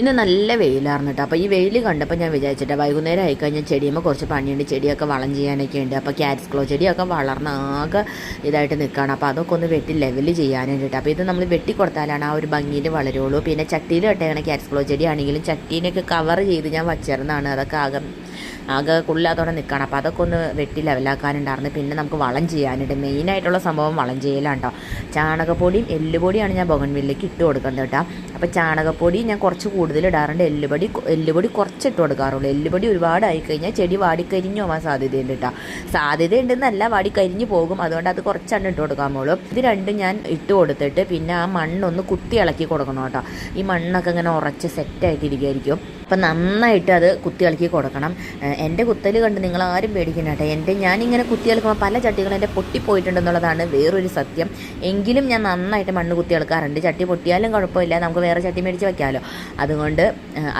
ഇന്ന് നല്ല വെയിലായിരുന്നു കേട്ടോ അപ്പോൾ ഈ വെയിൽ കണ്ടപ്പോൾ ഞാൻ വിചാരിച്ചിട്ട് വൈകുന്നേരം ആയിക്കഴിഞ്ഞാൽ ചെടിയുമ്പോൾ കുറച്ച് പണിയുണ്ട് ചെടിയൊക്കെ വളം ചെയ്യാനൊക്കെ ഉണ്ട്. അപ്പോൾ ക്യാരറ്റ് ക്ലോ ചെടിയൊക്കെ വളർന്ന് ആകെ ഇതായിട്ട് നിൽക്കുകയാണ് അപ്പോൾ അതൊക്കെ ഒന്ന് വെട്ടി ലെവൽ ചെയ്യാനായിട്ട് അപ്പോൾ ഇത് നമ്മൾ വെട്ടി കൊടുത്താലാണ് ആ ഒരു ഭംഗിയിൽ വളരുള്ളൂ. പിന്നെ ചട്ടിയിൽ ഇട്ടേക്കണ ക്യാരറ്റ് ക്ലോ ചെടിയാണെങ്കിലും ചട്ടീനൊക്കെ കവർ ചെയ്ത് ഞാൻ വച്ചിരുന്നതാണ്. അതൊക്കെ ആകെ ആകെ കുള്ളാത്തോടെ നിൽക്കണം അപ്പോൾ അതൊക്കെ ഒന്ന് വെട്ടി ലെവലാക്കാനുണ്ടായിരുന്നു പിന്നെ നമുക്ക് വളം ചെയ്യാനുണ്ട്. മെയിനായിട്ടുള്ള സംഭവം വളം ചെയ്യലാണ് കേട്ടോ ചാണകപ്പൊടിയും എല്ലുപൊടിയാണ് ഞാൻ ബൊഗൺവില്ലേക്ക് ഇട്ട് കൊടുക്കുന്നത് കേട്ടോ. അപ്പോൾ ചാണകപ്പൊടി ഞാൻ കുറച്ച് കൂടുതൽ ഇടാറുണ്ട്. എല്ലുപൊടി എല്ലുപൊടി കുറച്ച് ഇട്ട് കൊടുക്കാറുള്ളൂ. എല്ലുപൊടി ഒരുപാട് ആയിക്കഴിഞ്ഞാൽ ചെടി വാടിക്കരിഞ്ഞു പോകാൻ സാധ്യതയുണ്ട് കേട്ടോ. സാധ്യതയുണ്ടെന്നല്ല വാടിക്കരിഞ്ഞു പോകും. അതുകൊണ്ട് അത് കുറച്ചാണ് ഇട്ട് കൊടുക്കാൻ കൊടുക്കാമുള്ളൂ ഇത് രണ്ടും ഞാൻ ഇട്ട് കൊടുത്തിട്ട് പിന്നെ ആ മണ്ണൊന്ന് കുത്തി ഇളക്കി കൊടുക്കണം കേട്ടോ. ഈ മണ്ണൊക്കെ ഇങ്ങനെ ഉറച്ച് സെറ്റായിട്ടിരിക്കുമായിരിക്കും അപ്പം നന്നായിട്ട് അത് കുത്തികളക്കി കൊടുക്കണം. എന്റെ കുത്തൽ കണ്ട് നിങ്ങൾ ആരും പേടിക്കണ്ട കേട്ടോ. എന്റെ ഞാനിങ്ങനെ കുത്തി ഇളക്കുമ്പോൾ പല ചട്ടികളും എന്റെ പൊട്ടിപ്പോയിട്ടുണ്ടെന്നുള്ളതാണ് വേറൊരു സത്യം. എങ്കിലും ഞാൻ നന്നായിട്ട് മണ്ണ് കുത്തി ഇളക്കാറുണ്ട് ചട്ടി പൊട്ടിയാലും കുഴപ്പമില്ല. നമുക്ക് വേറെ ചട്ടി മേടിച്ച് വെക്കാമല്ലോ അതുകൊണ്ട്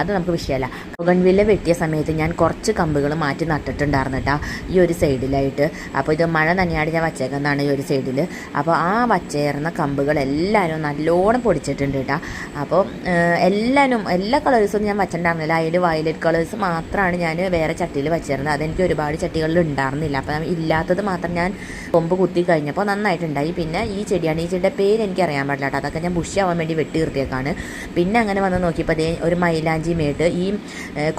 അത് നമുക്ക് വിഷയമല്ല. പുകൺവില്ല വെട്ടിയ സമയത്ത് ഞാൻ കുറച്ച് കമ്പുകൾ മാറ്റി നട്ടിട്ടുണ്ടായിരുന്നു കേട്ടോ ഈ ഒരു സൈഡിലായിട്ട്. അപ്പോൾ ഇത് മഴ നനയാട് ഞാൻ വച്ചേക്കുന്നതാണ് ഈ ഒരു സൈഡിൽ അപ്പോൾ ആ വച്ചേർന്ന കമ്പുകൾ എല്ലാവരും നല്ലോണം പൊടിച്ചിട്ടുണ്ട് കേട്ടോ. അപ്പോൾ എല്ലാവരും എല്ലാ കളേഴ്സും ഞാൻ വച്ചിട്ടുണ്ടായിരുന്നില്ല അതിൽ വയലറ്റ് കളേഴ്സ് മാത്രമാണ് ഞാൻ വേറെ ചട്ടിയിൽ വെച്ചിരുന്നത്. അതെനിക്ക് ഒരുപാട് ചട്ടികളിൽ ഉണ്ടായിരുന്നില്ല അപ്പം ഇല്ലാത്തത് മാത്രം ഞാൻ കൊമ്പ് കുത്തി കഴിഞ്ഞപ്പോൾ നന്നായിട്ടുണ്ടായി. പിന്നെ ഈ ചെടിയാണ്. ഈ ചെടിയുടെ പേര് എനിക്ക് അറിയാൻ പാടില്ല കേട്ടോ. അതൊക്കെ ഞാൻ ആവാൻ വേണ്ടി വെട്ടി നിർത്തിയേക്കാണ്. പിന്നെ അങ്ങനെ വന്ന് നോക്കിയപ്പോൾ അതേ ഒരു മൈലാഞ്ചി മേട്ട് ഈ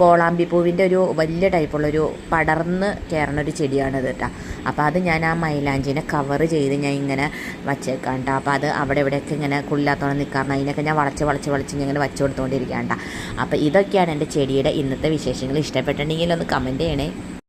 കോളാമ്പി പൂവിന്റെ ഒരു വലിയ ടൈപ്പുള്ളൊരു പടർന്ന് കയറുന്ന ഒരു ചെടിയാണ് ചെടിയാണിത് കേട്ടോ. അപ്പോൾ അത് ഞാൻ ആ മൈലാഞ്ചിനെ കവർ ചെയ്ത് ഞാൻ ഇങ്ങനെ വച്ചേക്കാം കേട്ടോ. അപ്പോൾ അത് അവിടെ ഇവിടെയൊക്കെ ഇങ്ങനെ കുല്ലാത്തോളം നിൽക്കാറുണ്ട് അതിനൊക്കെ ഞാൻ വളച്ച് വളച്ച് വളച്ച് ഇങ്ങനെ വച്ചു കൊടുത്തുകൊണ്ടിരിക്കാം കേട്ടോ. അപ്പോൾ ഇതൊക്കെയാണ് എന്റെ ചെടിയുടെ ഇന്നത്തെ വിശേഷങ്ങൾ. ഇഷ്ടപ്പെട്ടിട്ടുണ്ടെങ്കിൽ ഒന്ന് കമന്റ് ചെയ്യണേ.